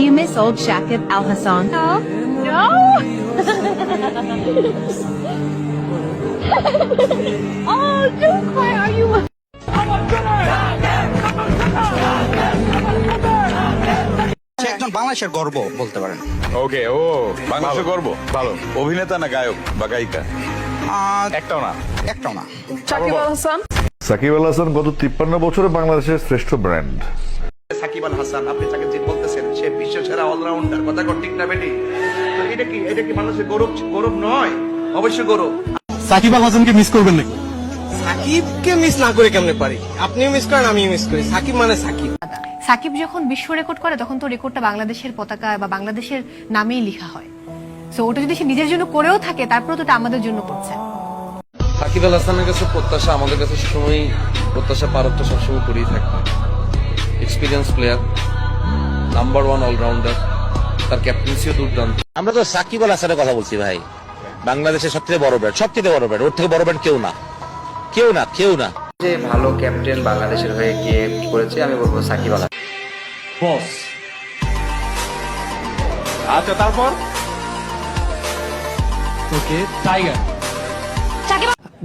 Do you miss old Shakib Al Hassan? No. No. oh, don't cry. Are you? একজন বাংলাদেশের গর্ব বলতে পারেন ওকে ও বাংলাদেশের গর্ব ভালো অভিনেতা না গায়ক বা গায়িকা একটাও না একটাও না Shakib Al Hassan. Shakib Al Hasan গত তিপ্পান্ন বছরে বাংলাদেশের শ্রেষ্ঠ ব্র্যান্ড সাকিব আল হাসান আপনি তাকে যে সে বিশ্ব সেরা অলরাউন্ডার। কথা কর ঠিক না বেটি? তো এটা কি এটা কি মানুষের গৌরব গৌরব নয়? অবশ্যই গৌরব। সাকিব আল হাসানকে মিস করবেন নাকি? সাকিবকে মিস না করে কেমনে পারি? আপনিও মিস করেন আমিও মিস করি। সাকিব মানে সাকিব। সাকিব যখন বিশ্ব রেকর্ড করে তখন তো রেকর্ডটা বাংলাদেশের পতাকা বা বাংলাদেশের নামেই লেখা হয়। সো ওটা যদি সে নিজের জন্য করেও থাকে তারপরে তো এটা আমাদের জন্য করছে। সাকিব আল হাসানের কাছে প্রত্যাশা আমাদের কাছে সবসময় প্রত্যাশা পারতটা সবসময় করেই থাকবে। Experience player number one allrounder তার ক্যাপ্টেন্সিও দুর্দান্ত। আমরা তো সাকিব আল হাসানের কথা বলছি ভাই। বাংলাদেশের সবচেয়ে বড় ব্যাট সবচেয়ে বড় ব্যাট ওর থেকে বড় ব্যাট কেউ না। কেউ না কেউ না। যে ভালো ক্যাপ্টেন বাংলাদেশের হয়ে কে করেছে আমি বলব সাকিব আল হাসান। বস আচ্ছা তারপর? Okay tiger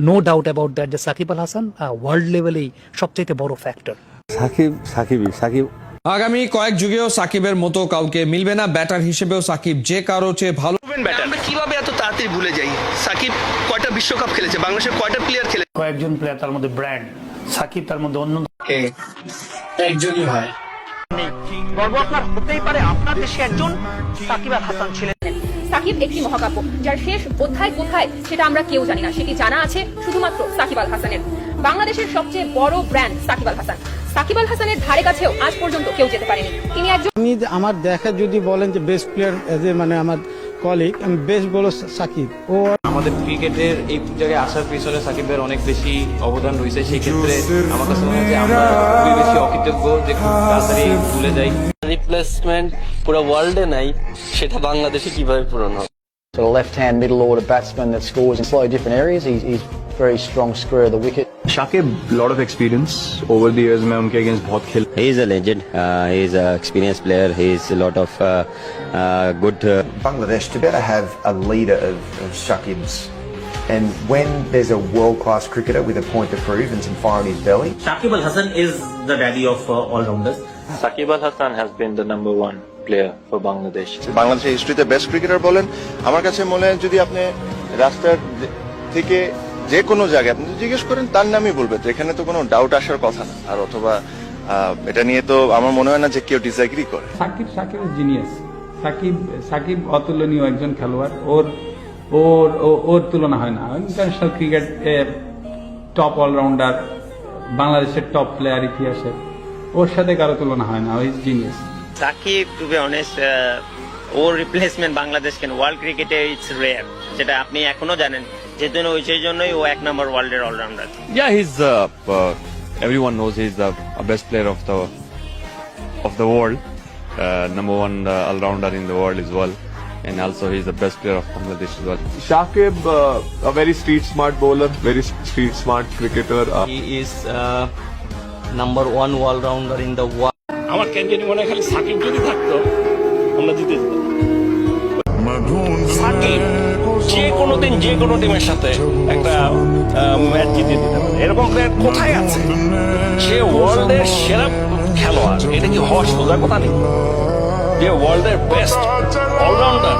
no doubt about that যে সাকিব আল হাসান ওয়ার্ল্ড লেভেলেই সবচেয়ে বড় ফ্যাক্টর সাকিব সাকিবই সাকিব আগামী কয়েক যুগেও সাকিবের মতো কাউকে মিলবে না। ব্যাটার হিসেবেও সাকিব যে কারও চেয়ে ভালো আমরা কীভাবে এত তাড়াতাড়ি ভুলে যাই? সাকিব কয়টা বিশ্বকাপ খেলেছে? বাংলাদেশের কয়টা প্লেয়ার খেলেছে? কয়েকজন প্লেয়ার তার মধ্যে ব্র্যান্ড সাকিব তার মধ্যে অন্য একজনই হয়। সাকিব একটি মহাকাব্য যার শেষ অধ্যায় কোথায় সেটা আমরা কেউ জানি না। সেটি জানা আছে শুধুমাত্র সাকিব আল হাসানের। বাংলাদেশের সবচেয়ে বড় ব্র্যান্ড সাকিব আল হাসান। সাকিব আল হাসানের ধারে কাছেও আজ পর্যন্ত কেউ যেতে পারেনি। তিনি একজন আমি আমার দেখা যদি বলেন যে বেস্ট প্লেয়ার এজ এ মানে আমার কলিগ আমি বেস্ট বলো সাকিব। ও আমাদের ক্রিকেটের এই জায়গায় আসার পিছনে সাকিবের অনেক বেশি অবদান রয়েছে। সেই ক্ষেত্রে আমার কাছে মনে হয় যে আমরা খুবই বেশি অকৃতজ্ঞ যে খুব তাড়াতাড়ি ভুলে যাই। রিপ্লেসমেন্ট পুরো ওয়ার্ল্ডে নাই সেটা বাংলাদেশে কীভাবে পূরণ হবে? So a left-hand middle order batsman that scores in slightly different areas. He's, he's very strong screwer of the wicket. Shakib lot of experience over the years मैं उनके अगेंस्ट बहुत खेल He is a legend. Uh, he is an experienced player. He is a lot of uh, uh, good. Uh, Bangladesh to better have a leader of, of Shakib's. And when there's a world-class cricketer with a point to prove and some fire in his belly, Shakib Al Hasan is the daddy of uh, all-rounders. Shakib Al Hasan has been the number one player for Bangladesh. বাংলাদেশের হিস্ট্রিতে best cricketer বলেন আমার কাছে মনে হয় যদি আপনি রাস্তার যে- থেকে যে কোনো জায়গায়। আপনি জিজ্ঞেস করেন তার নামই বলবে। তো এখানে তো কোনো ডাউট আসার কথা না। আর অথবা এটা নিয়ে তো আমার মনে হয় না যে কেউ ডিসএগ্রি করে। সাকিব সাকিব জিনিয়াস সাকিব সাকিব অতুলনীয় একজন খেলোয়াড়। ওর ওর ও- ওর তুলনা হয় না। ইন্টারন্যাশনাল ক্রিকেট টপ অলরাউন্ডার বাংলাদেশের টপ প্লেয়ার ইতিহাসে। ওর সাথে কারও তুলনা হয় না। ও is genius Shakib to be honest or replacement Bangladesh কেন ওয়ার্ল্ড ক্রিকেটে ইটস রেয়ার যেটা আপনি এখনো জানেন যেহেতু ওই সেই জন্যই ও এক নম্বর ওয়ার্ল্ডের allrounder Yeah, he's uh, uh, everyone knows he's the uh, best player of the of the world, uh, number one all-rounder in the world as well, and also he's the best player of Bangladesh as well. Shakib, uh, a very street smart bowler, very street smart cricketer. Uh, He is uh, number one all rounder in the world. আমরা জিতে যে কোনো দিন, যে কোনো টিমের সাথে একটা ম্যাচ জিতে দিতে এরকম প্লেয়ার কোথায় আছে? সে ওয়ার্ল্ডের সেরা খেলোয়াড়, এটা কি হওয়ার সোজা কথা নেই যে ওয়ার্ল্ডের বেস্ট অলরাউন্ডার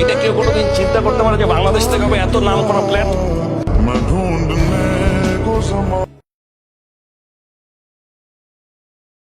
এটা কেউ কোনোদিন চিন্তা করতে পারে যে বাংলাদেশ থেকে হবে এত নাম করা প্লেয়ার